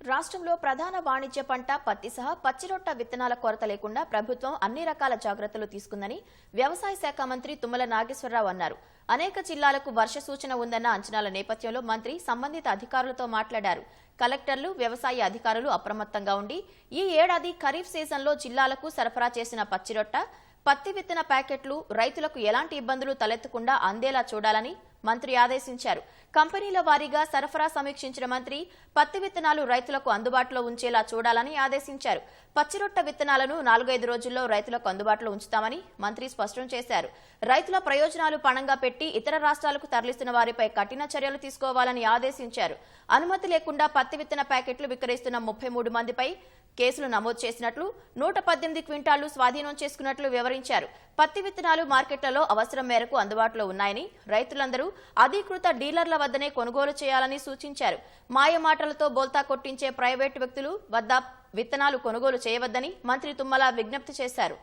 రాష్ట్రంలో ప్రధాన వాణిజ్య పంట పత్తి సహా పచ్చిరొట్ట విత్తనాల కొరత లేకుండా ప్రభుత్వం అన్ని రకాల జాగ్రత్తలు తీసుకుందని వ్యవసాయ శాఖ మంత్రి తుమ్మల నాగేశ్వరరావు అన్నారు. అనేక జిల్లాలకు వర్ష సూచన ఉందన్న అంచనాల నేపథ్యంలో మంత్రి సంబంధిత అధికారులతో మాట్లాడారు. కలెక్టర్లు వ్యవసాయ అధికారులు అప్రమత్తంగా ఉండి ఈ ఏడాది ఖరీఫ్ సీజన్లో జిల్లాలకు సరఫరా చేసిన పచ్చిరొట్ట పత్తి విత్తన ప్యాకెట్లు రైతులకు ఎలాంటి ఇబ్బందులు తలెత్తకుండా అందేలా చూడాలని మంత్రి ఆదేశించారు. కంపెనీల వారీగా సరఫరా సమీక్షించిన మంత్రి పత్తి విత్తనాలు రైతులకు అందుబాటులో ఉంచేలా చూడాలని ఆదేశించారు. పచ్చిరొట్ట విత్తనాలను నాలుగైదు రోజుల్లో రైతులకు అందుబాటులో ఉంచుతామని మంత్రి స్పష్టం చేశారు. రైతుల ప్రయోజనాలు పణంగా పెట్టి ఇతర రాష్ట్రాలకు తరలిస్తున్న వారిపై కఠిన చర్యలు తీసుకోవాలని ఆదేశించారు. అనుమతి లేకుండా పత్తి విత్తన ప్యాకెట్లు విక్రయిస్తున్న ముప్పై మూడు మందిపై కేసులు నమోదు చేసినట్లు నూట పద్దెనిమిది క్వింటాళ్ళు స్వాధీనం చేసుకున్నట్లు వివరించారు. పత్తి విత్తనాలు మార్కెట్లలో అవసరం మేరకు అందుబాటులో ఉన్నాయని రైతులందరూ అధీకృత డీలర్ల వద్దనే కొనుగోలు చేయాలని సూచించారు. మాయమాటలతో బోల్తా కొట్టించే ప్రైవేటు వ్యక్తులు వద్ద విత్తనాలు కొనుగోలు చేయవద్దని మంత్రి తుమ్మల విజ్ఞప్తి చేశారు.